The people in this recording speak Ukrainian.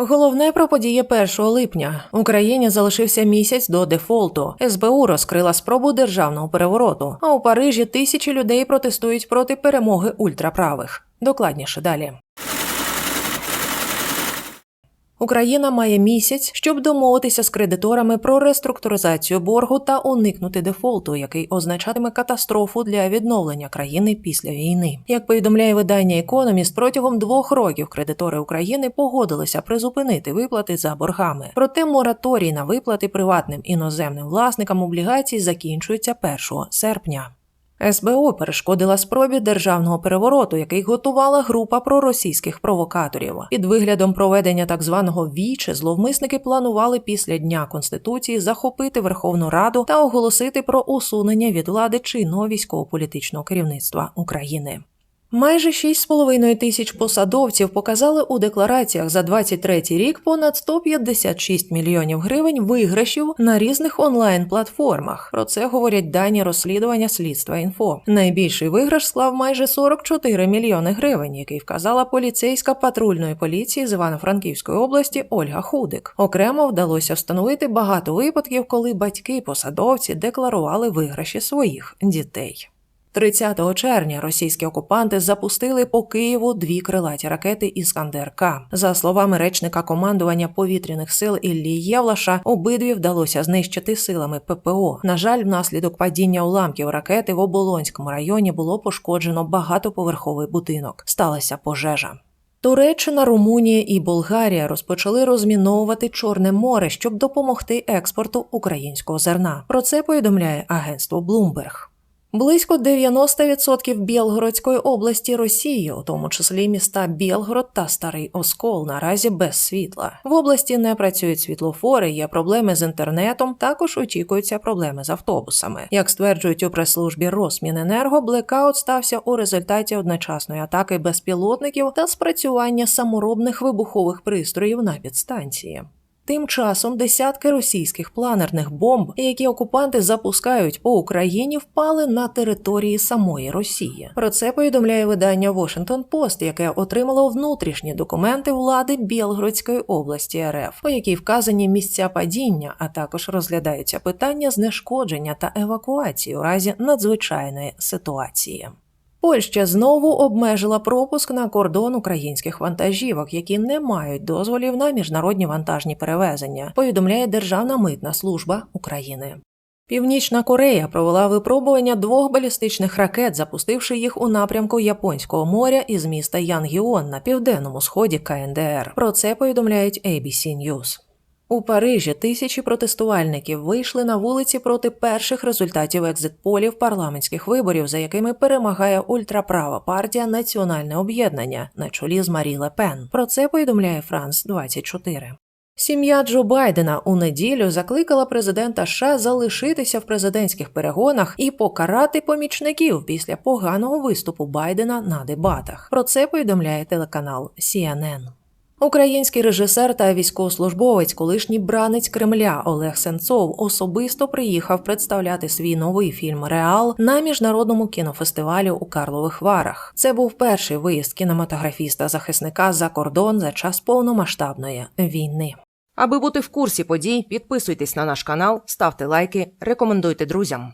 Головне про події 1 липня. Україні залишився місяць до дефолту. СБУ розкрила спробу державного перевороту. А у Парижі тисячі людей протестують проти перемоги ультраправих. Докладніше далі. Україна має місяць, щоб домовитися з кредиторами про реструктуризацію боргу та уникнути дефолту, який означатиме катастрофу для відновлення країни після війни. Як повідомляє видання Економіст, протягом двох років кредитори України погодилися призупинити виплати за боргами. Проте мораторій на виплати приватним іноземним власникам облігацій закінчується 1 серпня. СБУ перешкодила спробі державного перевороту, який готувала група проросійських провокаторів. Під виглядом проведення так званого віче зловмисники планували після дня конституції захопити Верховну Раду та оголосити про усунення від влади чинного військово-політичного керівництва України. Майже 6,5 тисяч посадовців показали у деклараціях за 23 рік понад 156 мільйонів гривень виграшів на різних онлайн-платформах. Про це говорять дані розслідування слідства інфо. Найбільший виграш склав майже 44 мільйони гривень, який вказала поліцейська патрульної поліції з Івано-Франківської області Ольга Худик. Окремо вдалося встановити багато випадків, коли батьки посадовці декларували виграші своїх дітей. 30 червня російські окупанти запустили по Києву дві крилаті ракети Іскандер К. За словами речника командування повітряних сил Іллі Євлаша, обидві вдалося знищити силами ППО. На жаль, внаслідок падіння уламків ракети в Оболонському районі було пошкоджено багатоповерховий будинок. Сталася пожежа. Туреччина, Румунія і Болгарія розпочали розміновувати Чорне море, щоб допомогти експорту українського зерна. Про це повідомляє агентство Bloomberg. Близько 90% Білгородської області Росії, у тому числі міста Білгород та Старий Оскол, наразі без світла. В області не працюють світлофори, є проблеми з інтернетом. Також очікуються проблеми з автобусами. Як стверджують у прес-службі Росміненерго, блекаут стався у результаті одночасної атаки безпілотників та спрацювання саморобних вибухових пристроїв на підстанції. Тим часом десятки російських планерних бомб, які окупанти запускають по Україні, впали на території самої Росії. Про це повідомляє видання Washington Post, яке отримало внутрішні документи влади Білгородської області РФ, по якій вказані місця падіння, а також розглядаються питання знешкодження та евакуації у разі надзвичайної ситуації. Польща знову обмежила пропуск на кордон українських вантажівок, які не мають дозволів на міжнародні вантажні перевезення. Повідомляє Державна митна служба України. Північна Корея провела випробування двох балістичних ракет, запустивши їх у напрямку Японського моря із міста Янгіон на південному сході КНДР. Про це повідомляють ABC News. У Парижі тисячі протестувальників вийшли на вулиці проти перших результатів екзитполів парламентських виборів, за якими перемагає ультраправа партія Національне об'єднання на чолі з Марі Ле Пен. Про це повідомляє Франс 24 Сім'я Джо Байдена у неділю закликала президента США залишитися в президентських перегонах і покарати помічників після поганого виступу Байдена на дебатах. Про це повідомляє телеканал CNN. Український режисер та військовослужбовець, колишній бранець Кремля Олег Сенцов особисто приїхав представляти свій новий фільм Реал на міжнародному кінофестивалі у Карлових Варах. Це був перший виїзд кінематографіста-захисника за кордон за час повномасштабної війни. Аби бути в курсі подій, підписуйтесь на наш канал, ставте лайки, рекомендуйте друзям.